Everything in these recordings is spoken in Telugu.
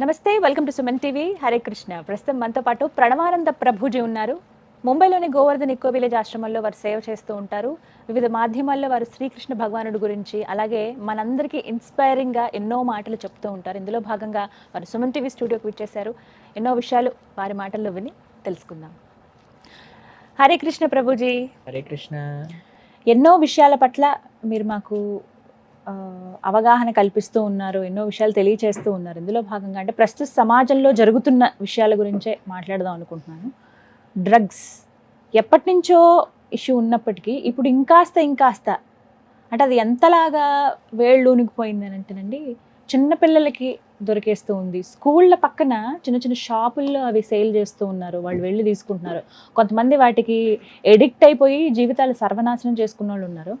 నమస్తే welcome to Suman TV. Hare Krishna. ప్రస్తుతం మనతో పాటు ప్రణవానంద ప్రభుజీ ఉన్నారు. ముంబైలోని గోవర్ధన్ ఇక్కో విలేజ్ ఆశ్రమంలో వారు సేవ చేస్తూ ఉంటారు. వివిధ మాధ్యమాల్లో వారు శ్రీకృష్ణ భగవానుడి గురించి అలాగే మనందరికీ ఇన్స్పైరింగ్గా ఎన్నో మాటలు చెప్తూ ఉంటారు. ఇందులో భాగంగా వారు సుమన్ టీవీ స్టూడియోకి విచ్చేశారు. ఎన్నో విషయాలు వారి మాటల్లో విని తెలుసుకుందాం. హరే కృష్ణ ప్రభుజీ. హరే కృష్ణ. ఎన్నో విషయాల పట్ల మీరు మాకు అవగాహన కల్పిస్తూ ఉన్నారు ఎన్నో విషయాలు తెలియచేస్తూ ఉన్నారు. ఇందులో భాగంగా అంటే ప్రస్తుత సమాజంలో జరుగుతున్న విషయాల గురించే మాట్లాడదాం అనుకుంటున్నాను. డ్రగ్స్. ఎప్పటి నుంచో ఇష్యూ ఉన్నప్పటికీ ఇప్పుడు ఇంకాస్త ఇంకాస్త అంటే అది ఎంతలాగా వేళ్ళూనికిపోయింది అని అంటేనండి చిన్నపిల్లలకి దొరికేస్తూ ఉంది. స్కూళ్ళ పక్కన చిన్న చిన్న షాపుల్లో అవి సేల్ చేస్తూ ఉన్నారు. వాళ్ళు వెళ్ళి తీసుకుంటున్నారు. కొంతమంది వాటికి ఎడిక్ట్ అయిపోయి జీవితాలు సర్వనాశనం చేసుకున్న వాళ్ళు ఉన్నారు.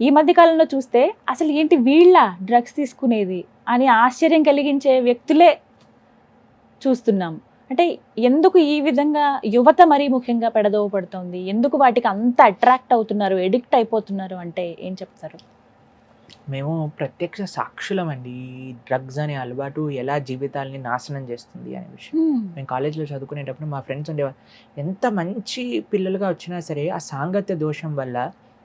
ఈ మధ్య కాలంలో చూస్తే అసలు ఏంటి వీళ్ళ డ్రగ్స్ తీసుకునేది అని ఆశ్చర్యం కలిగించే వ్యక్తులే చూస్తున్నాం. అంటే ఎందుకు ఈ విధంగా యువత మరీ ముఖ్యంగా పెడదోవ పడుతోంది? ఎందుకు వాటికి అంత అట్రాక్ట్ అవుతున్నారు? ఎడిక్ట్ అయిపోతున్నారు అంటే ఏం చెప్తారు? మేము ప్రత్యక్ష సాక్షులం అండి. డ్రగ్స్ అనే అలవాటు ఎలా జీవితాల్ని నాశనం చేస్తుంది అనే విషయం. మేము కాలేజ్లో చదువుకునేటప్పుడు మా ఫ్రెండ్స్ ఉండేవారు ఎంత మంచి పిల్లలుగా వచ్చినా సరే ఆ సాంగత్య దోషం వల్ల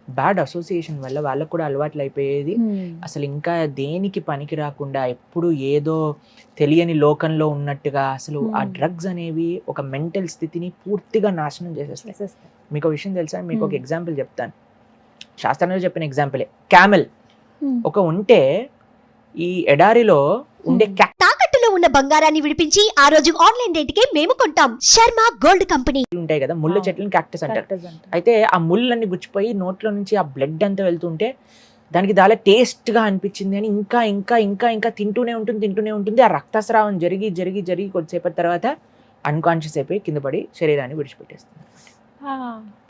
బ్యాడ్ అసోసియేషన్ వల్ల వాళ్ళకు కూడా అలవాట్లు అయిపోయేది. అసలు ఇంకా దేనికి పనికి రాకుండా ఎప్పుడు ఏదో తెలియని లోకంలో ఉన్నట్టుగా అసలు ఆ. డ్రగ్స్ అనేవి ఒక మెంటల్ స్థితిని పూర్తిగా నాశనం చేసేస్తాయి. మీకు విషయం తెలుసా? మీకు ఒక. ఎగ్జాంపుల్ చెప్తాను. శాస్త్రంలో చెప్పిన ఎగ్జాంపులే. క్యామెల్. ఒక ఉంటే ఈ ఎడారిలో ఉండే ఉన్న బంగారాన్ని విడిపించి ఆ రోజు ఆన్లైన్ రేటుకే మేము కొంటాం. Sharma gold company. ఉంటాయి కదా ముళ్ళ. చెట్లను క్యాక్టస్ అంటారు. అయితే ఆ ముళ్ళన్నీ గుచ్చిపోయి నోట్లో నుంచి ఆ బ్లడ్ అంతా వెళ్తుంటే దానికి చాలా టేస్ట్గా అనిపించింది అని ఇంకా ఇంకా ఇంకా ఇంకా తింటూనే ఉంటుంది తింటూనే ఉంటుంది. ఆ రక్తస్రావం జరిగి జరిగి జరిగి కొద్దిసేపటి తర్వాత అన్కాన్షియస్ అయిపోయి కింద పడి శరీరాన్ని విడిచిపెట్టేస్తుంది.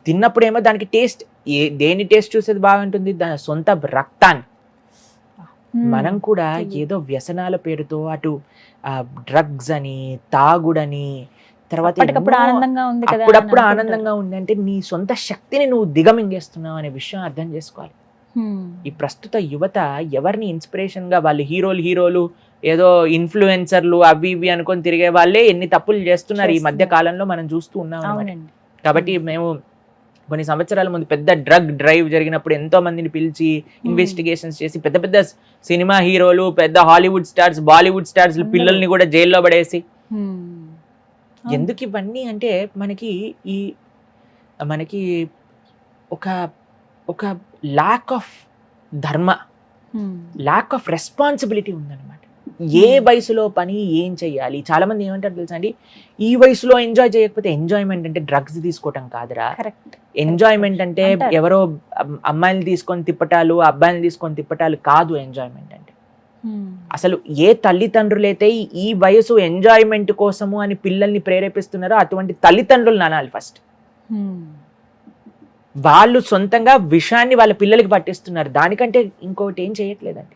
తిన్నప్పుడేమో దానికి టేస్ట్ ఏ దేని టేస్ట్ చూసేది బాగుంటుంది? దాని సొంత రక్తాన్ని. మనం కూడా. ఏదో వ్యసనాల పేరుతో అటు డ్రగ్స్ అని తాగుడని తర్వాత ఆనందంగా ఉంది అప్పుడప్పుడు. ఆనందంగా ఉంది అంటే నీ సొంత శక్తిని నువ్వు దిగమింగేస్తున్నావు అనే విషయం అర్థం చేసుకోవాలి. ఈ ప్రస్తుత యువత ఎవరిని ఇన్స్పిరేషన్గా వాళ్ళు హీరోలు హీరోలు ఏదో ఇన్ఫ్లుయెన్సర్లు అవి ఇవి అనుకొని తిరిగే వాళ్ళే ఎన్ని తప్పులు చేస్తున్నారు ఈ మధ్య. కాలంలో మనం చూస్తూ ఉన్నాం కాబట్టి మేము కొన్ని సంవత్సరాల ముందు పెద్ద డ్రగ్ డ్రైవ్ జరిగినప్పుడు ఎంతో మందిని పిలిచి ఇన్వెస్టిగేషన్స్ చేసి పెద్ద పెద్ద సినిమా హీరోలు పెద్ద హాలీవుడ్ స్టార్స్ బాలీవుడ్ స్టార్స్ అందరూ. పిల్లల్ని కూడా జైల్లో పడేసి Hmm. ఎందుకు ఇవన్నీ అంటే మనకి ఈ మనకి ఒక ఒక lack of dharma Hmm. Lack of responsibility ఉందన్నమాట ఏ Hmm. వయసులో పని ఏం చెయ్యాలి చాలా మంది ఏమంటారు తెలుసా అండి ఈ వయసులో ఎంజాయ్ చేయకపోతే ఎంజాయ్మెంట్ అంటే డ్రగ్స్ తీసుకోవటం కాదురా కరెక్ట్ ఎంజాయ్మెంట్ అంటే. ఎవరో అమ్- అమ్మాయిని తీసుకొని తిప్పటాలు అబ్బాయిని తీసుకొని తిప్పటాలు కాదు ఎంజాయ్మెంట్ అంటే. అసలు ఏ తల్లిదండ్రులైతే ఈ- ఈ వయసు ఎంజాయ్మెంట్ కోసము అని పిల్లల్ని ప్రేరేపిస్తున్నారో అటువంటి తల్లిదండ్రులు నానాలి ఫస్ట్. వాళ్ళు సొంతంగా విషాన్ని వాళ్ళ పిల్లలకి పట్టిస్తున్నారు దానికంటే ఇంకొకటి ఏం చేయట్లేదండి.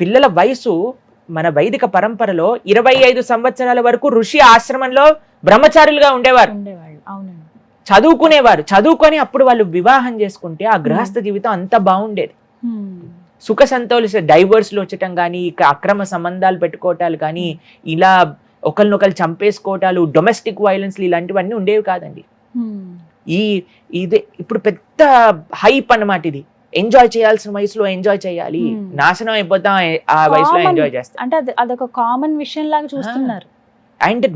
పిల్లల వయసు మన వైదిక పరంపరలో ఇరవై ఐదు సంవత్సరాల వరకు ఋషి ఆశ్రమంలో బ్రహ్మచారులుగా ఉండేవారు ఉండేవాళ్ళు అవునండి చదువుకునేవారు చదువుకొని అప్పుడు వాళ్ళు వివాహం చేసుకుంటే ఆ గృహస్థ జీవితం అంత బాగుండేది. సుఖ సంతోష డైవర్స్లు వచ్చటం కానీ ఇక అక్రమ సంబంధాలు పెట్టుకోవటాలు కానీ ఇలా ఒకరినొకరు చంపేసుకోవటాలు డొమెస్టిక్ వైలెన్స్లు ఇలాంటివన్నీ ఉండేవి కాదండి. ఈ ఇదే ఇప్పుడు పెద్ద హైప్ అన్నమాట ఇది ఎంజాయ్ చేయాల్సిన వయసులో ఎంజాయ్ చేయాలి. నాశనం అయిపోతాం ఆ వయసులో. ఎంజాయ్ చేస్తాం అంటే అది అదొక కామన్ విషయం లాగా చూస్తున్నారు అండ్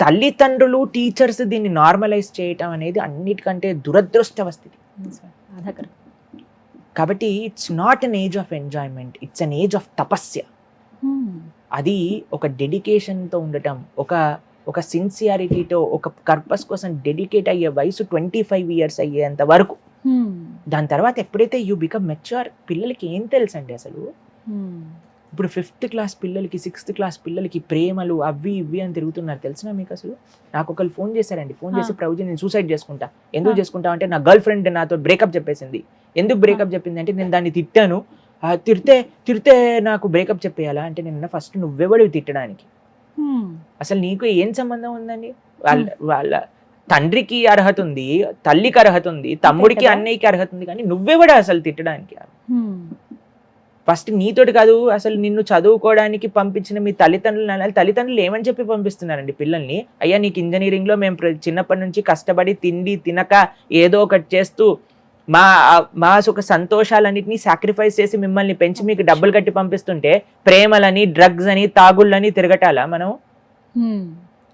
తల్లిదండ్రులు టీచర్స్ దీన్ని నార్మలైజ్ చేయటం అనేది అన్నిటికంటే దురదృష్టవ స్థితి కాబట్టి it's not an age of enjoyment it's an age of tapasya Hmm. అది ఒక డెడికేషన్తో ఉండటం ఒక ఒక సిన్సియారిటీతో ఒక పర్పస్ కోసం డెడికేట్ అయ్యే వయసు ట్వంటీ ఫైవ్ ఇయర్స్ అయ్యేంత వరకు Hmm. దాని తర్వాత ఎప్పుడైతే యూ బికమ్ మెచ్యూర్ పిల్లలకి ఏం తెలుసండి అసలు Hmm. ఇప్పుడు ఫిఫ్త్ క్లాస్ పిల్లలకి సిక్స్త్ క్లాస్ పిల్లలకి ప్రేమలు అవి ఇవి అని తిరుగుతున్నారు. తెలిసిన మీకు అసలు? నాకు ఒకరు ఫోన్ చేశారండి. ఫోన్ చేసి ఆ. ప్రభుజీ నేను సూసైడ్ చేసుకుంటా. ఎందుకు. చేసుకుంటా అంటే నా గర్ల్ ఫ్రెండ్ నాతో బ్రేకప్ చెప్పేసింది. ఎందుకు బ్రేకప్ చెప్పింది అంటే నేను దాన్ని తిట్టాను. ఆ, తిడితే తిడితే నాకు బ్రేకప్ చెప్పేయాలా అంటే నేను ఫస్ట్ నువ్వెవడివి తిట్టడానికి. అసలు నీకు ఏం సంబంధం ఉందండి? వాళ్ళ వాళ్ళ తండ్రికి అర్హత ఉంది తల్లికి అర్హత ఉంది తమ్ముడికి. అన్నయ్యకి అర్హత ఉంది కానీ నువ్వెవడా అసలు తిట్టడానికి. ఫస్ట్ నీతోటి కాదు అసలు నిన్ను చదువుకోవడానికి పంపించిన మీ తల్లిదండ్రులు తల్లిదండ్రులు ఏమని చెప్పి పంపిస్తున్నారండి పిల్లల్ని? అయ్యా నీకు ఇంజనీరింగ్లో మేము చిన్నప్పటి నుంచి కష్టపడి తిండి తినక ఏదో ఒకటి చేస్తూ మా మా సుఖ సంతోషాలన్నింటినీ సాక్రిఫైస్ చేసి మిమ్మల్ని పెంచి మీకు డబ్బులు కట్టి పంపిస్తుంటే ప్రేమలని డ్రగ్స్ అని తాగుళ్ళని తిరగటాలా మనం?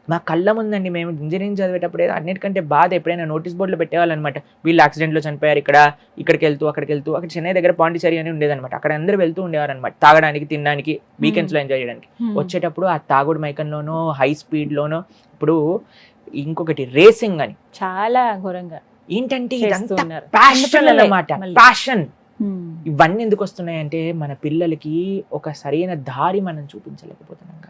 మా కళ్ళ ముందండి మేము ఇంజనీరింగ్ చదివేటప్పుడు అన్నిటికంటే బాధ ఎప్పుడైనా నోటీస్ బోర్డులో పెట్టేవాళ్ళు అనమాట వీళ్ళు యాక్సిడెంట్లో చనిపోయారు ఇక్కడ ఇక్కడికి వెళ్తూ అక్కడికి వెళ్తూ అక్కడ చెన్నై దగ్గర పాండిచేరి అని ఉండేదన్నమాట అక్కడ అందరూ వెళ్తూ ఉండేవారు అనమాట తాగడానికి తినడానికి వీకెండ్స్లో ఎంజాయ్ చేయడానికి. వచ్చేటప్పుడు ఆ తాగుడు మైకంలోనో హై స్పీడ్ లోనో ఇప్పుడు ఇంకొకటి రేసింగ్ అని చాలా ఘోరంగా ఏంటంటే ప్యాషన్ అన్నమాట. ప్యాషన్. ఇవన్నీ ఎందుకు వస్తున్నాయంటే మన పిల్లలకి ఒక సరైన దారి మనం చూపించలేకపోతున్నాం.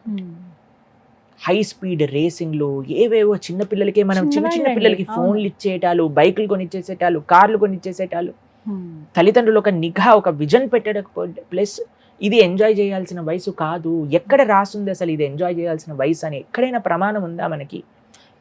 హై స్పీడ్ రేసింగ్లు ఏవేవో చిన్న పిల్లలకి మనం చిన్న చిన్న పిల్లలకి. ఫోన్లు ఇచ్చేటాలు బైకులు కొనిచ్చేసేటాలు కార్లు కొనిచ్చేసేటాలు. తల్లిదండ్రులు ఒక నిఘా ఒక విజన్ పెట్టకపోతే ప్లస్ ఇది ఎంజాయ్ చేయాల్సిన వయసు కాదు ఎక్కడ రాసుంది అసలు ఇది ఎంజాయ్ చేయాల్సిన వయసు అని ఎక్కడైనా ప్రమాణం ఉందా మనకి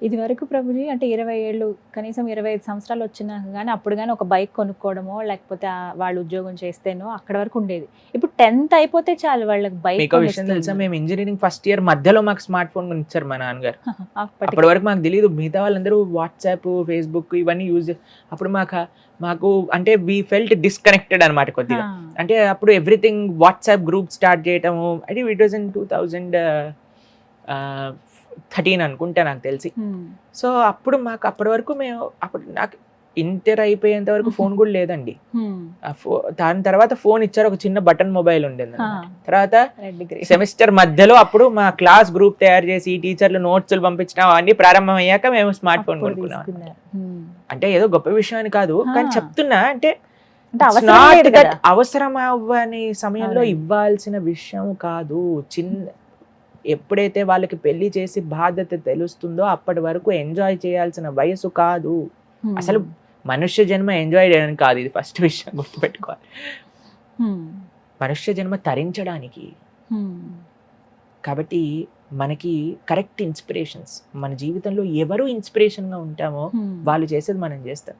ఇది వరకు ప్రభుజీ అంటే ఇరవై ఏళ్ళు కనీసం ఇరవై ఐదు సంవత్సరాలు వచ్చినా కానీ అప్పుడు కానీ ఒక బైక్ కొనుక్కోవడమో లేకపోతే వాళ్ళు ఉద్యోగం చేస్తేనో అక్కడ వరకు ఉండేది. ఇప్పుడు టెన్త్ అయిపోతే చాలు వాళ్ళకి బైక్ మీకు విషయం తెలుసా? మేము ఇంజనీరింగ్ ఫస్ట్ ఇయర్ మధ్యలో మాకు స్మార్ట్ ఫోన్ ఇచ్చారు మా నాన్నగారు. అప్పటి వరకు మాకు తెలియదు మిగతా వాళ్ళందరూ వాట్సాప్ ఫేస్బుక్ ఇవన్నీ యూజ్ అప్పుడు మాకు మాకు అంటే వి ఫెల్ట్ డిస్కనెక్టెడ్ అనమాట కొద్దిగా. అంటే అప్పుడు ఎవ్రీథింగ్ వాట్సాప్ గ్రూప్ స్టార్ట్ చేయటము అంటే it was in two thousand thirteen అనుకుంటా నాకు తెలిసి. సో అప్పుడు మాకు అప్పటి వరకు మేము అప్పుడు నాకు ఇంటర్ అయిపోయేంత వరకు ఫోన్ కూడా లేదండి. దాని తర్వాత ఫోన్ ఇచ్చారు ఒక చిన్న బటన్ మొబైల్ ఉండేది. తర్వాత సెమిస్టర్ మధ్యలో అప్పుడు మా క్లాస్ గ్రూప్ తయారు చేసి టీచర్లు నోట్స్లు పంపించడం అవన్నీ ప్రారంభం అయ్యాక మేము స్మార్ట్ ఫోన్ కొనుక్కున్నాం అంటే ఏదో గొప్ప విషయం అని కాదు కానీ. చెప్తున్నా అంటే అవసరం అవ్వని సమయంలో. ఇవ్వాల్సిన విషయం కాదు. చిన్న ఎప్పుడైతే వాళ్ళకి పెళ్ళి చేసి బాధ్యత తెలుస్తుందో అప్పటి వరకు ఎంజాయ్ చేయాల్సిన వయసు కాదు. అసలు మనుష్య జన్మ ఎంజాయ్ చేయడానికి కాదు ఇది ఫస్ట్ విషయం గుర్తుపెట్టుకోవాలి. మనుష్య జన్మ తరించడానికి. కాబట్టి మనకి కరెక్ట్ ఇన్స్పిరేషన్స్ మన జీవితంలో ఎవరు ఇన్స్పిరేషన్గా ఉంటామో. వాళ్ళు చేసేది మనం చేస్తాం.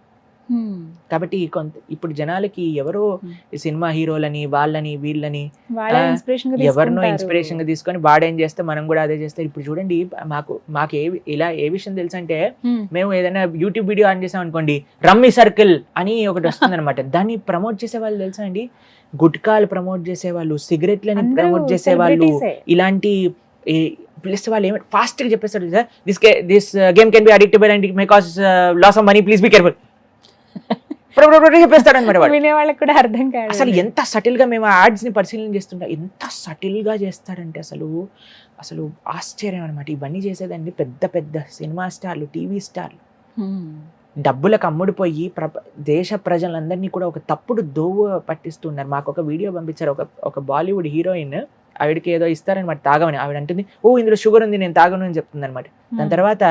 కాబట్టి కొంత ఇప్పుడు జనాలకి ఎవరో Hmm. సినిమా హీరోలని వాళ్ళని వీళ్ళని ఎవరినో. ఇన్స్పిరేషన్గా తీసుకొని వాడేం చేస్తే మనం కూడా అదే చేస్తే ఇప్పుడు చూడండి మాకు మాకు ఏ ఇలా ఏ విషయం తెలుసు అంటే హ్మ్. మేము ఏదైనా యూట్యూబ్ వీడియో ఆన్ చేసాం అనుకోండి రమ్మీ సర్కిల్ అని ఒకటి వస్తుంది అనమాట దాన్ని ప్రమోట్ చేసే వాళ్ళు తెలుసా అండి గుట్కాలు ప్రమోట్ చేసేవాళ్ళు సిగరెట్లని ప్రమోట్ చేసేవాళ్ళు. ఇలాంటి ప్లస్ వాళ్ళు ఏమి ఫాస్ట్గా చెప్పేస్తారు sir this this game can be addictable and may cause loss of money please be careful చెప్పేస్తాడు అనమాట వాడు. వినే వాళ్ళకి కూడా అర్థం కాదు. అసలు ఎంత సటిల్గా మేము యాడ్స్ని పరిశీలన చేస్తుంటాం ఎంత సటిల్గా చేస్తాడంటే అసలు అసలు ఆశ్చర్యం అనమాట ఇవన్నీ చేసేదండి పెద్ద పెద్ద సినిమా స్టార్లు టీవీ స్టార్లు. డబ్బులకు అమ్ముడుపోయి ప్ర దేశ ప్రజలందరినీ కూడా ఒక తప్పుడు దోవ పట్టిస్తున్నారు. మాకు ఒక వీడియో పంపించారు. ఒక ఒక బాలీవుడ్ హీరోయిన్ ఆవిడకి ఏదో ఇస్తారనమాట తాగమని. ఆవిడ అంటుంది ఓ ఇందులో షుగర్ ఉంది నేను తాగను అని చెప్తుంది అనమాట దాని తర్వాత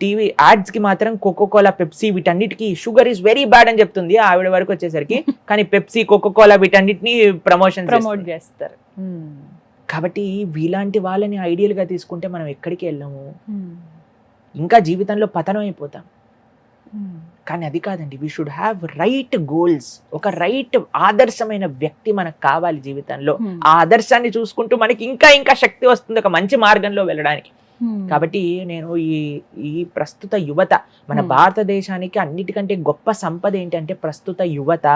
టీవీ యాడ్స్కి మాత్రం కోకో కోలా పెప్సీ వీటన్నిటికి షుగర్ ఇస్ వెరీ బ్యాడ్ అని చెప్తుంది ఆవిడ వరకు వచ్చేసరికి. కానీ పెప్సీ కోకో కోలా వీటన్నిటిని ప్రమోషన్ ప్రమోట్ చేస్తారు. హ్మ్. కాబట్టి వీలాంటి వాళ్ళని ఐడియల్గా తీసుకుంటే మనం ఎక్కడికి వెళ్ళాము. హ్మ్. ఇంకా జీవితంలో పతనం అయిపోతాం. కానీ అది కాదండి we should have right goals ఒక రైట్ ఆదర్శమైన వ్యక్తి మనకు కావాలి జీవితంలో హ్మ్. ఆ ఆదర్శాన్ని చూసుకుంటూ మనకి ఇంకా ఇంకా శక్తి వస్తుంది ఒక మంచి మార్గంలో వెళ్ళడానికి హ్మ్. కాబట్టి నేను ఈ ఈ ప్రస్తుత యువత మన Hmm. భారతదేశానికి అన్నిటికంటే గొప్ప సంపద ఏంటంటే ప్రస్తుత యువత.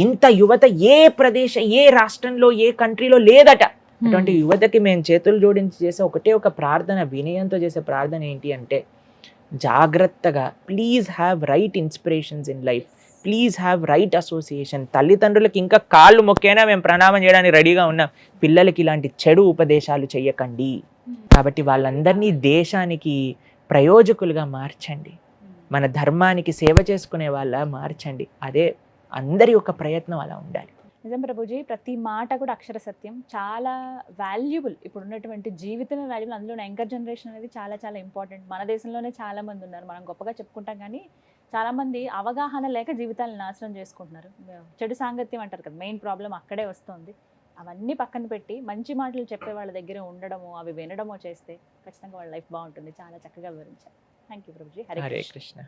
ఇంత యువత ఏ ప్రదేశ ఏ రాష్ట్రంలో ఏ కంట్రీలో లేదట. అటువంటి యువతకి మేము చేతులు జోడించి చేసే ఒకటే ఒక ప్రార్థన వినయంతో చేసే ప్రార్థన ఏంటి అంటే జాగ్రత్తగా please have right inspirations in life please have right association తల్లిదండ్రులకి ఇంకా కాళ్ళు మొక్కైనా? మేము ప్రణామం చేయడానికి రెడీగా ఉన్నాం. పిల్లలకి ఇలాంటి చెడు ఉపదేశాలు చేయకండి కాబట్టి వాళ్ళందరినీ దేశానికి ప్రయోజకులుగా మార్చండి. మన ధర్మానికి సేవ చేసుకునే వాళ్ళ మార్చండి. అదే అందరి యొక్క ప్రయత్నం అలా ఉండాలి. నిజం ప్రభుజీ ప్రతి మాట కూడా అక్షర సత్యం. చాలా వాల్యుబుల్ ఇప్పుడు ఉన్నటువంటి జీవితమే వాల్యుబుల్ అందులో యంగర్ జనరేషన్ అనేది చాలా చాలా ఇంపార్టెంట్ మన దేశంలోనే చాలా మంది ఉన్నారు. మనం గొప్పగా చెప్పుకుంటాం కానీ చాలా మంది అవగాహన లేక జీవితాలను నాశనం చేసుకుంటున్నారు. చెడు సాంగత్యం అంటారు కదా మెయిన్ ప్రాబ్లం అక్కడే వస్తుంది. అవన్నీ పక్కన పెట్టి మంచి మాటలు చెప్పే వాళ్ళ దగ్గర ఉండడము అవి వినడమో చేస్తే ఖచ్చితంగా వాళ్ళ లైఫ్ బాగుంటుంది. చాలా చక్కగా వివరించారు. Thank you Prabhuji. హరే కృష్ణ